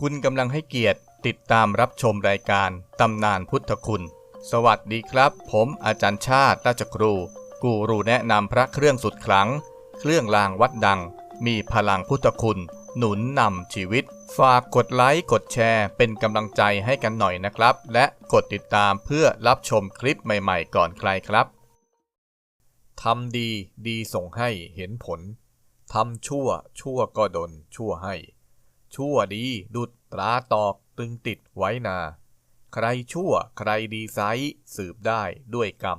คุณกำลังให้เกียรติติดตามรับชมรายการตำนานพุทธคุณ สวัสดีครับ ผมอาจารย์ชาติราชครู กูรูแนะนำพระเครื่องสุดขลัง เครื่องรางวัดดัง มีพลังพุทธคุณ หนุนนำชีวิต ฝากกดไลค์กดแชร์ เป็นกำลังใจให้กันหน่อยนะครับ และกดติดตามเพื่อรับชมคลิปใหม่ๆ ก่อนใครครับทำดีดีส่งให้เห็นผลทำชั่วชั่วก็ดนชั่วให้ ชั่วดีดุดตราตอกตึงติดไว้นา ใครชั่วใครดีไซสืบได้ด้วยกรรม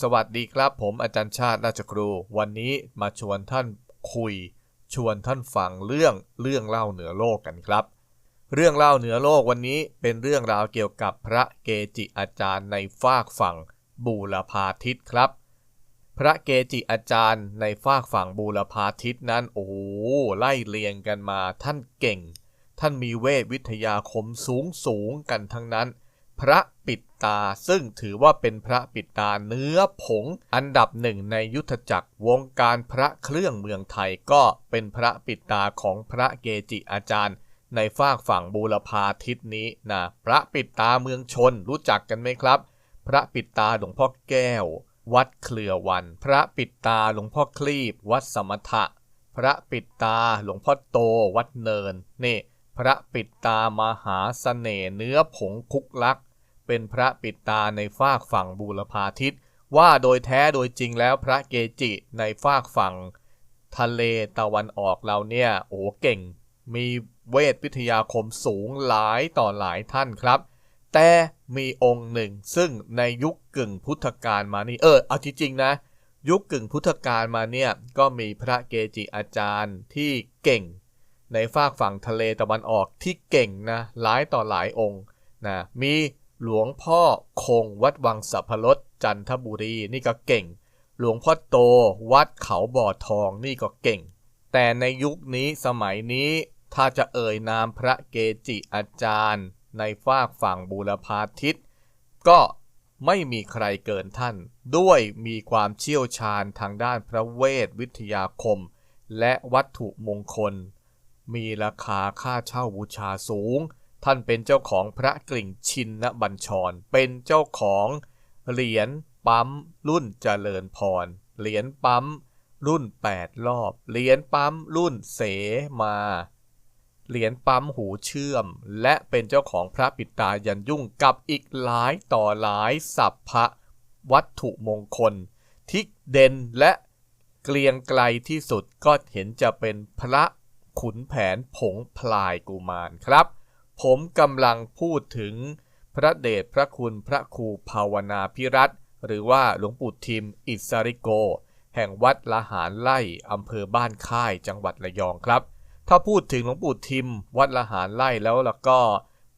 สวัสดีครับผมอาจารย์ชาติราชครู วันนี้มาชวนท่านคุย ชวนท่านฟังเรื่องเรื่องเล่าเหนือโลกกันครับ เรื่องเล่าเหนือโลกวันนี้เป็นเรื่องราวเกี่ยวกับพระเกจิอาจารย์ในฝากฝั่งบูรพาทิตครับ พระเกจิอาจารย์ในฝากฝั่งบูรพาทิตนั้น โอ้ไล่เรียงกันมา ท่านเก่ง ท่านมีเวทวิทยาคมสูงสูงกันทั้งนั้น พระปิดตาซึ่งถือว่าเป็นพระปิดตาเนื้อผง อันดับหนึ่งในยุทธจักรวงการพระเครื่องเมืองไทยก็เป็นพระปิดตาของพระเกจิอาจารย์ ในฝากฝั่งบูรพาทิศนี้นะพระปิดตาเมืองชนรู้จักกันไหมครับ พระปิดตาหลวงพ่อแก้ว วัดเครือวัน พระปิดตาหลวงพ่อคลีบ วัดสมถะ พระปิดตาหลวงพ่อโต วัดเนิน นี่ พระปิดตามหาเสน่ห์เนื้อผงคุกลัก เป็นพระปิดตาในฝากฝั่งบูรพาทิศว่าโดยแท้โดยจริงแล้วพระเกจิในฝากฝั่ง ทะเลตะวันออกเราเนี่ยโอ้เก่ง มีเวทวิทยาคมสูงหลายต่อหลายท่านครับ แต่ มีองค์หนึ่ง ซึ่งในยุคกึ่งพุทธกาลมานี่เออเอาจริงๆนะ ยุคกึ่งพุทธกาลมาเนี่ยก็มีพระเกจิอาจารย์ที่เก่ง ในฝากฝั่งทะเลตะวันออกที่เก่งนะหลายต่อหลายองค์นะมีหลวงพ่อคงวัดวังสัพพรสจันทบุรีนี่ก็เก่ง หลวงพ่อโตวัดเขาบ่อทองนี่ก็เก่ง แต่ในยุคนี้สมัยนี้ถ้าจะเอ่ยนามพระเกจิอาจารย์ ในฝากฝั่งบูรพาทิศก็ไม่มีใครเกินท่าน ด้วยมีความเชี่ยวชาญทางด้านพระเวทวิทยาคม และวัตถุมงคล มีราคาค่าเช่าบูชาสูง ท่านเป็นเจ้าของพระกลิ่งชินนบัญชร เป็นเจ้าของเหรียญปั๊มรุ่นเจริญพร เหรียญปั๊มรุ่น 8 รอบ เหรียญปั๊มรุ่นเสมา เหรียญปั๊มหูเชื่อม และเป็นเจ้าของพระปิดตายันยุ่งกับอีกหลายต่อหลายสัพพะวัตถุมงคล ที่เด่นและเกรียงไกลที่สุดก็เห็นจะเป็นพระขุนแผนผงพลายกุมารครับ ผมกำลังพูดถึงพระเดชพระคุณพระครูภาวนาพิรัตหรือว่าหลวงปู่ทิมอิสริโก แห่งวัดละหารไล่อำเภอบ้านค่ายจังหวัดระยองครับ ถ้าพูดถึงหลวงปู่ทิมวัดละหารไล่แล้วแล้วก็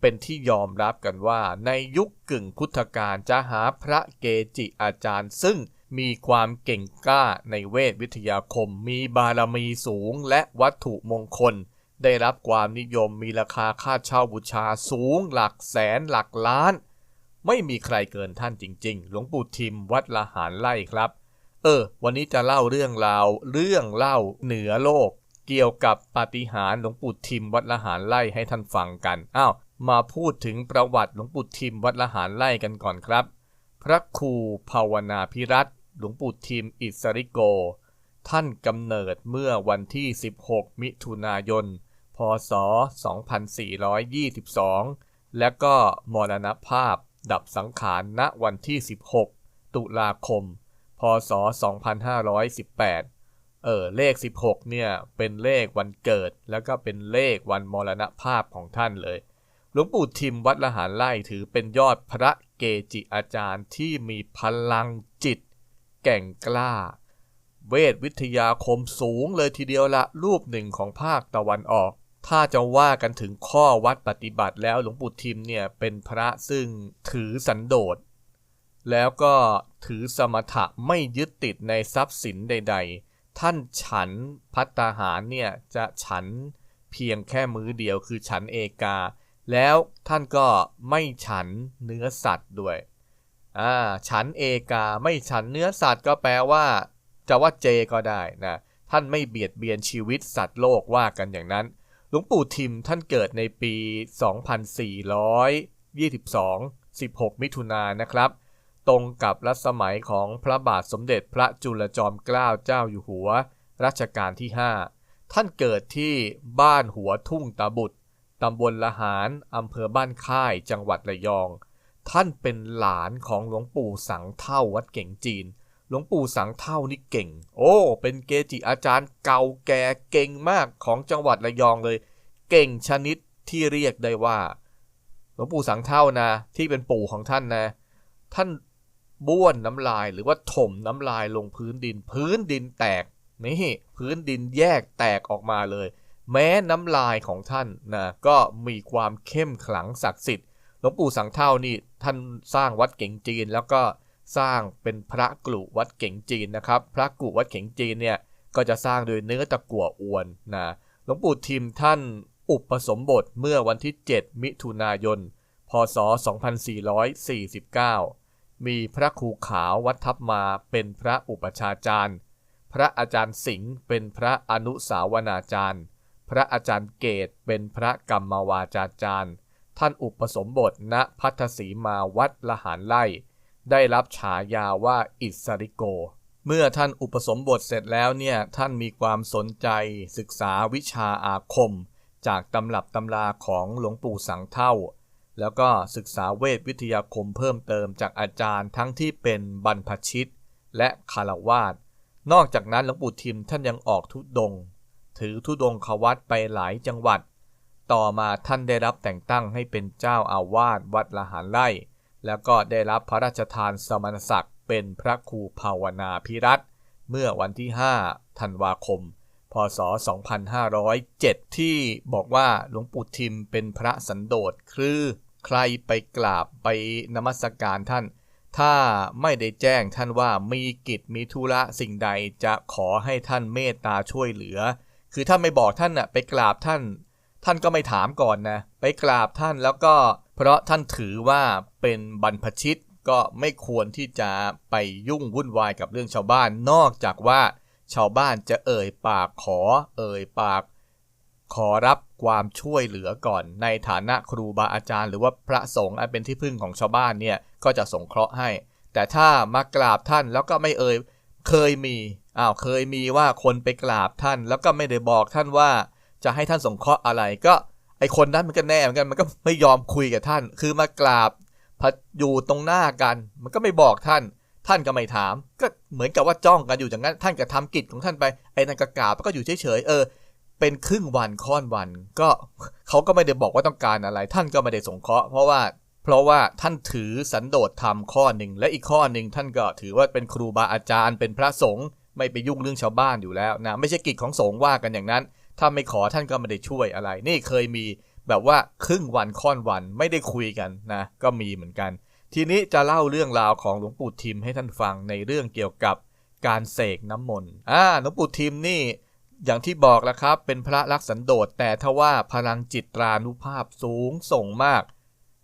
เป็นที่ยอมรับกันว่าในยุคกึ่งพุทธกาลจะหาพระเกจิอาจารย์ ซึ่งมีความเก่งกล้าในเวทวิทยาคม มีบารมีสูงและวัตถุมงคล ได้รับความนิยมมีราคาค่าเช่าบูชาสูงหลักแสนหลักล้าน ไม่มีใครเกินท่านจริง ๆ หลวงปู่ทิมวัดละหารไล่ครับ เออ วันนี้จะเล่าเรื่องราว เรื่องเล่าเหนือโลก เกี่ยวกับปาฏิหาริย์หลวงปู่ทิมวัดละหารไล่ให้ท่านฟังกัน อ้าว มาพูดถึงประวัติหลวงปู่ทิมวัดละหารไล่กันก่อนครับ พระครูภาวนาพิรัตหลวงปู่ทิมอิสริโก ท่านกำเนิดเมื่อวันที่ 16 มิถุนายน พศ 2422 และก็มรณภาพดับสังขารณวันที่ 16 ตุลาคม พศ 2518 เออเลข 16เนี่ยเป็นเลขวันเกิด แล้วก็เป็นเลขวันมรณภาพของท่านเลยหลวงปู่ทิมวัดละหารไล่ถือเป็นยอดพระเกจิอาจารย์ที่มีพลังจิต แก่งกล้า เวทวิทยาคมสูงเลยทีเดียวละรูปหนึ่งของภาคตะวันออก ถ้าจะว่ากันถึงข้อวัดปฏิบัติแล้วหลวงปู่ทิมเนี่ยเป็นพระซึ่งถือสันโดษแล้วก็ถือสมถะไม่ยึดติดในทรัพย์สินใด ๆ ท่านฉันพัตตาหารเนี่ยจะฉันเพียงแค่มื้อเดียวคือฉันเอกา แล้วท่านก็ไม่ฉันเนื้อสัตว์ด้วยอ่าฉันเอกาไม่ฉันเนื้อสัตว์ก็แปลว่า จะว่าเจก็ได้นะท่านไม่เบียดเบียนชีวิตสัตว์โลกว่ากันอย่างนั้น หลวงปู่ทิมท่านเกิดในปี 2422 16 มิถุนายนนะครับ ตรงกับรัชสมัยของพระบาทสมเด็จพระจุลจอมเกล้าเจ้าอยู่หัว รัชกาลที่ 5 ท่านเกิดที่บ้านหัวทุ่งตาบุตรตำบลละหารอำเภอบ้านค่ายจังหวัดระยอง ท่านเป็นหลานของหลวงปู่สังเท่าวัดเก่งจีน หลวงปู่สังเท่านี่เก่ง โอ้ เป็นเกจิอาจารย์เก่าแก่เก่งมากของจังหวัดระยองเลย เก่งชนิดที่เรียกได้ว่า หลวงปู่สังเท่านะ ที่เป็นปู่ของท่านนะ ท่าน บ้วนน้ำลายหรือว่าถมน้ำลายลงพื้นดิน พื้นดินแตกนี่พื้นดินแยกแตกออกมาเลย แม้น้ำลายของท่านนะก็มีความเข้มขลังศักดิ์สิทธิ์หลวงปู่สังเท่านี่ท่านสร้างวัดเก่งจีน แล้วก็สร้างเป็นพระกลุ่วัดเก่งจีนนะครับ พระกลุ่วัดเก่งจีนเนี่ยก็จะสร้างโดยเนื้อตะกั่วอวนนะหลวงปู่ทิมท่านอุปสมบทเมื่อวันที่ 7 มิถุนายน พศ 2449 มีพระครูขาววัดทับมาเป็นพระอุปชาจารย์ พระอาจารย์สิงห์เป็นพระอนุสาวนาจารย์ พระอาจารย์เกตเป็นพระกรรมวาจาจารย์ ท่านอุปสมบทณพัทธสีมาวัดละหารไล่ ได้รับฉายาว่าอิสริโก เมื่อท่านอุปสมบทเสร็จแล้วเนี่ยท่านมีความสนใจศึกษาวิชาอาคม จากตำรับตำราของหลวงปู่สังเท่า แล้วก็ศึกษาเวทวิทยาคมเพิ่มเติมจากอาจารย์ทั้งที่เป็นบรรพชิต และคารวาสนอกจากนั้นหลวงปู่ทิมท่านยังออกทุดงค์ถือทุดงควัดไปหลายจังหวัด ต่อมาท่านได้รับแต่งตั้งให้เป็นเจ้าอาวาสวัดละหารไร่แล้วก็ได้รับพระราชทานสมณศักดิ์เป็นพระครูภาวนาพิรัตน์เมื่อวันที่ 5 ธันวาคม พศ 2507 ที่บอกว่าหลวงปู่ทิมเป็นพระสันโดษคือใครไปกราบไปนมัสการท่าน ถ้าไม่ได้แจ้งท่านว่ามีกิจมีธุระสิ่งใดจะขอให้ท่านเมตตาช่วยเหลือ คือถ้าไม่บอกท่านน่ะไปกราบท่าน ท่านก็ไม่ถามก่อนนะ ไปกราบท่านแล้วก็เพราะท่านถือว่าเป็นบรรพชิตก็ไม่ควรที่จะไปยุ่งวุ่นวายกับเรื่องชาวบ้าน นอกจากว่า ชาวบ้านจะเอ่ยปากขอ เอ่ยปาก ขอรับความช่วยเหลือก่อน ในฐานะครูบาอาจารย์ หรือว่าพระสงฆ์อันเป็นที่พึ่งของชาวบ้านเนี่ยก็จะสงเคราะห์ให้ แต่ถ้ามากราบท่านแล้วก็ไม่เอ่ยเคยมีอ้าวเคยมีว่าคนไปกราบท่าน แล้วก็ไม่ได้บอกท่านว่า จะให้ท่านสงเคราะห์อะไรก็ไอคนนั้นมันก็แน่เหมือนกันมันก็ไม่ยอมคุยกับท่าน คือมากราบพออยู่ตรงหน้ากัน มันก็ไม่บอกท่าน ท่านก็ไม่ถาม ก็เหมือนกับว่าจ้องกันอยู่อย่างนั้น ท่านก็ทำกิจของท่านไป ไอ้นั่นก็กราบก็อยู่เฉยๆ เออ เป็นครึ่งวันค่อนวัน ก็เขาก็ไม่ได้บอกว่าต้องการอะไร ท่านก็ไม่ได้สงเคราะห์ เพราะว่า เพราะว่าท่านถือสันโดษธรรมข้อหนึ่ง และอีกข้อหนึ่งท่านก็ถือว่าเป็นครูบาอาจารย์ เป็นพระสงฆ์ ไม่ไปยุ่งเรื่องชาวบ้านอยู่แล้วนะ ไม่ใช่กิจของสงฆ์ว่ากันอย่างนั้น ถ้าไม่ขอท่านก็ไม่ได้ช่วยอะไร นี่เคยมีแบบว่าครึ่งวันค่อนวันไม่ได้คุยกันนะ ก็มีเหมือนกัน ทีนี้จะเล่าเรื่องราวของหลวงปู่ทิมให้ท่านฟังในเรื่องเกี่ยวกับการเสกน้ำมนต์อ่าหลวงปู่ทิมนี่อย่างที่บอกแล้วครับ เป็นพระรักสันโดษแต่ทว่าพลังจิตรานุภาพสูงส่งมาก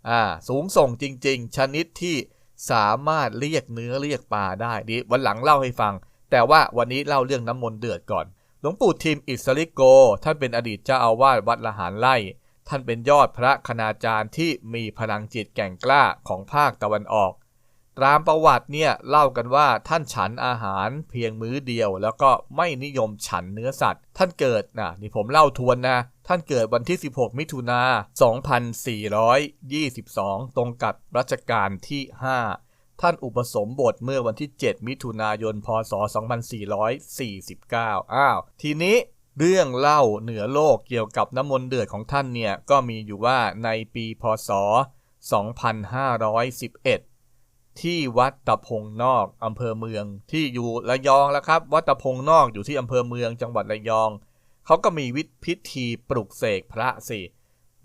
อ่าสูงส่งจริง ๆ ชนิดที่สามารถเรียกเนื้อเรียกปลาได้ดีวันหลังเล่าให้ฟัง แต่ว่าวันนี้เล่าเรื่องน้ำมนต์เดือดก่อน หลวงปู่ทิมอิสริโกท่านเป็นอดีตเจ้าอาวาสวัดละหารไร่ ท่านเป็นยอดพระคณาจารย์ที่มีพลังจิตแก่งกล้าของภาคตะวันออก ตามประวัติเนี่ยเล่ากันว่าท่านฉันอาหารเพียงมื้อเดียว แล้วก็ไม่นิยมฉันเนื้อสัตว์ ท่านเกิดนะนี่ผมเล่าทวนนะ ท่านเกิดวันที่ 16 มิถุนา 2422 ตรงกับรัชกาลที่ 5 ท่านอุปสมบทเมื่อวันที่ 7 มิถุนายน พศ 2449 อ้าว ทีนี้ เรื่องเล่าเหนือโลกเกี่ยวกับน้ำมนต์เดือดของท่านเนี่ยก็มีอยู่ว่าในปีพศ 2511 ที่วัดตะพงนอกอำเภอเมืองที่อยู่ระยองแล้วครับ วัดตะพงนอกอยู่ที่อำเภอเมืองจังหวัดระยอง เขาก็มีวิพิธีปลุกเสกพระสิ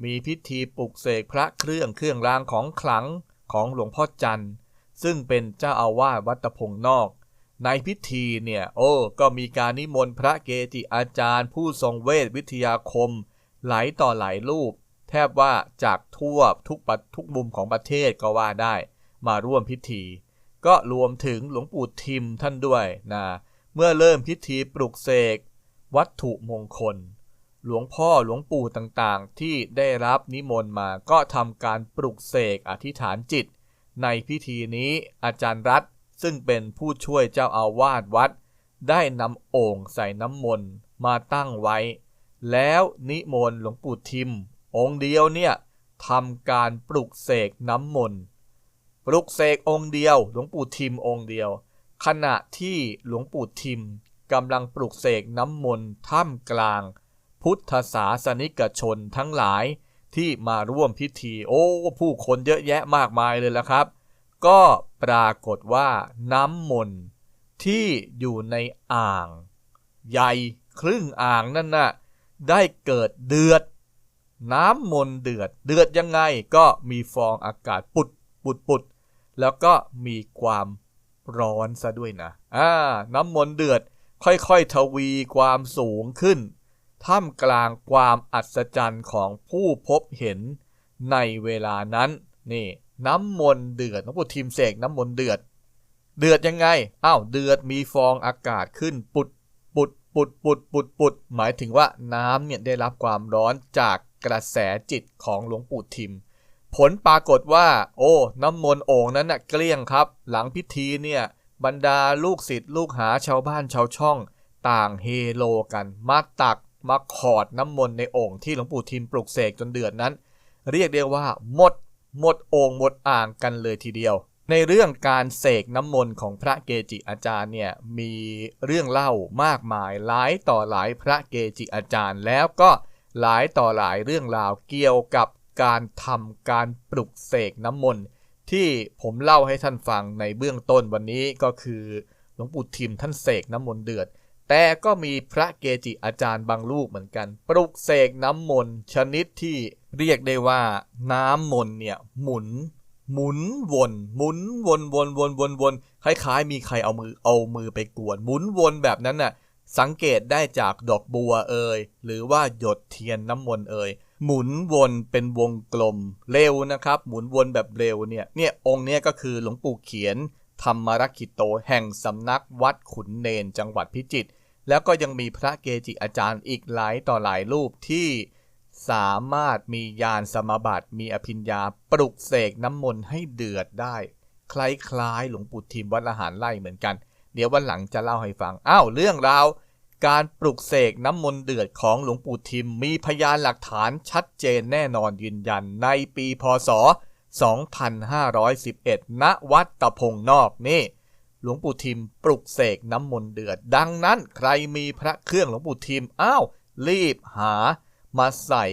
มีพิธีปลุกเสกพระเครื่องเครื่องรางของขลังของหลวงพ่อจันทร์ ซึ่งเป็นเจ้าอาวาสวัดตะพงนอก ในพิธีเนี่ยโอ้ก็มีการนิมนต์พระเกจิอาจารย์ ผู้ทรงเวทวิทยาคม หลายต่อหลายรูป แทบว่าจากทั่วทุกปทุกมุมของประเทศก็ว่าได้มาร่วมพิธี ก็รวมถึงหลวงปู่ทิมท่านด้วยนะเมื่อเริ่มพิธีปลุกเสกวัตถุมงคล หลวงพ่อหลวงปู่ต่างๆ ที่ได้รับนิมนต์มาก็ทำการปลุกเสกอธิษฐานจิต ในพิธีนี้อาจารย์รัตน์ ซึ่งเป็นผู้ช่วยเจ้าอาวาสวัด ได้นำโอ่งใส่น้ำมนต์มาตั้งไว้ แล้วนิมนต์หลวงปู่ทิม องค์เดียวเนี่ยทำการปลุกเสกน้ำมนต์ปลุกเสกองค์เดียว หลวงปู่ทิมองค์เดียว ขณะที่หลวงปู่ทิมกำลังปลุกเสกน้ำมนต์ท่ามกลาง พุทธศาสนิกชนทั้งหลายที่มาร่วมพิธี โอ้ ผู้คนเยอะแยะมากมายเลยละครับ ก็ปรากฏว่าน้ำมนต์ที่อยู่ในอ่าง ใหญ่ครึ่งอ่างนั่นน่ะได้เกิดเดือด น้ำมนต์เดือด เดือดยังไงก็มีฟองอากาศปุดปุดปุดแล้วก็มีความร้อนซะด้วยนะอ่าน้ำมนต์เดือดค่อยๆ ทวีความสูงขึ้น ท่ามกลางความอัศจรรย์ของผู้พบเห็นในเวลานั้น นี่ น้ำมนต์เดือดน้องปู่ทีมเสกน้ำมนต์เดือด เดือดยังไงอ้าวเดือดมีฟองอากาศขึ้นปุดปุดปุดปุดปุดปุดหมายถึงว่าน้ำเนี่ยได้รับความร้อนจากกระแสจิตของหลวงปู่ทิม ผลปรากฏว่า โอ้ น้ำมนต์โอ่งนั้นน่ะเกลี้ยงครับ หลังพิธีเนี่ยบรรดาลูกศิษย์ลูกหาชาวบ้านชาวช่อง ต่างเฮโลกัน มาตักมาขอดน้ำมนต์ในโอ่งที่หลวงปู่ทิมปลุกเสกจนเดือดนั้น เรียกได้ว่าหมด หมดโอ่งหมดอ่างกันเลยทีเดียว ในเรื่องการเสกน้ำมนต์ของพระเกจิอาจารย์เนี่ยมีเรื่องเล่ามากมายหลายต่อหลายพระเกจิอาจารย์ แล้วก็หลายต่อหลายเรื่องราวเกี่ยวกับการทำการปลุกเสกน้ำมนต์ที่ผมเล่าให้ท่านฟังในเบื้องต้นวันนี้ก็คือหลวงปู่ทิมท่านเสกน้ำมนต์เดือด แต่ก็มีพระเกจิอาจารย์บางลูกเหมือนกัน ปลุกเสกน้ำมนต์ชนิดที่ เรียกได้ว่าน้ำมนเนี่ยหมุน หมุนวนหมุนวนวนวนวนวนคล้ายๆ มีใครเอามือเอามือไปกวน หมุนวนแบบนั้นน่ะสังเกตได้จากดอกบัวเอ่ยหรือว่าหยดเทียนน้ำมนต์เอ่ยหมุนวนเป็นวงกลมเร็วนะครับ หมุนวนแบบเร็วเนี่ยเนี่ยองค์เนี้ยก็คือหลวงปู่เขียน ธรรมรักขิโตแห่งสำนักวัดขุนเนนจังหวัดพิจิตรแล้วก็ยังมีพระเกจิอาจารย์อีกหลายต่อหลายรูปที่ สามารถมียานสมบัติมีอภิญญาปลุกเสกน้ำมนต์ให้เดือดได้ คล้ายๆหลวงปู่ทิมวัดละหารไล่เหมือนกัน เดี๋ยววันหลังจะเล่าให้ฟังอ้าวเรื่องราวการปลุกเสกน้ำมนต์เดือดของหลวงปู่ทิมมีพยานหลักฐานชัดเจนแน่นอนยืนยันในปีพศ 2511 ณ วัดตะพงนอกนี่ หลวงปู่ทิมปลุกเสกน้ำมนต์เดือด ดังนั้นใครมีพระเครื่องหลวงปู่ทิม อ้าว รีบหา มาใส่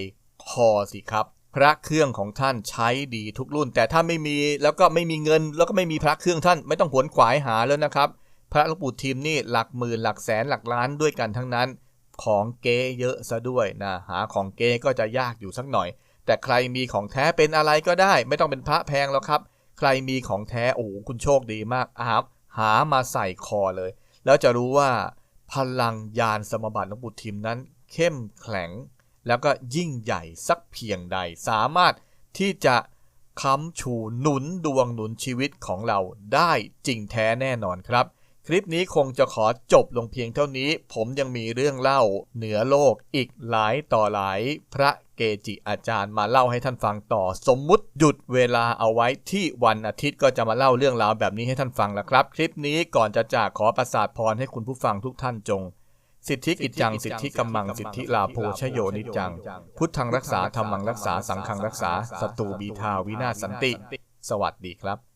คอสิครับ พระเครื่องของท่านใช้ดีทุกรุ่น แต่ถ้าไม่มีแล้วก็ไม่มีเงิน แล้วก็ไม่มีพระเครื่องท่านไม่ต้องหวนขวายหาแล้วนะครับ พระหลวงปู่ทิมนี่หลักหมื่นหลักแสนหลักล้านด้วยกันทั้งนั้น ของเก๊เยอะซะด้วยนะหาของเก๊ก็จะยากอยู่สักหน่อย แต่ใครมีของแท้เป็นอะไรก็ได้ ไม่ต้องเป็นพระแพงแล้วครับ ใครมีของแท้โอ้คุณโชคดีมากอาบหามาใส่คอเลย แล้วจะรู้ว่าพลังยานสมบัติหลวงปู่ทิมนั้น เข้มแข็ง แล้วก็ยิ่งใหญ่สักเพียงใด สามารถที่จะค้ำชูหนุนดวงหนุนชีวิตของเราได้จริงแท้แน่นอนครับ คลิปนี้คงจะขอจบลงเพียงเท่านี้ ผมยังมีเรื่องเล่าเหนือโลกอีกหลายต่อหลายพระเกจิอาจารย์มาเล่าให้ท่านฟังต่อ สมมุติหยุดเวลาเอาไว้ที่วันอาทิตย์ก็จะมาเล่าเรื่องราวแบบนี้ให้ท่านฟังแล้วครับ คลิปนี้ก่อนจะจากขอประสาทพรให้คุณผู้ฟังทุกท่านจง สิทธิกิจจัง สิทธิกัมมัง สิทธิลาโภชโยนิจจัง พุทธังรักษาธรรมังรักษาสังฆังรักษาศัตรูบีทาวินาศสันติ สวัสดีครับ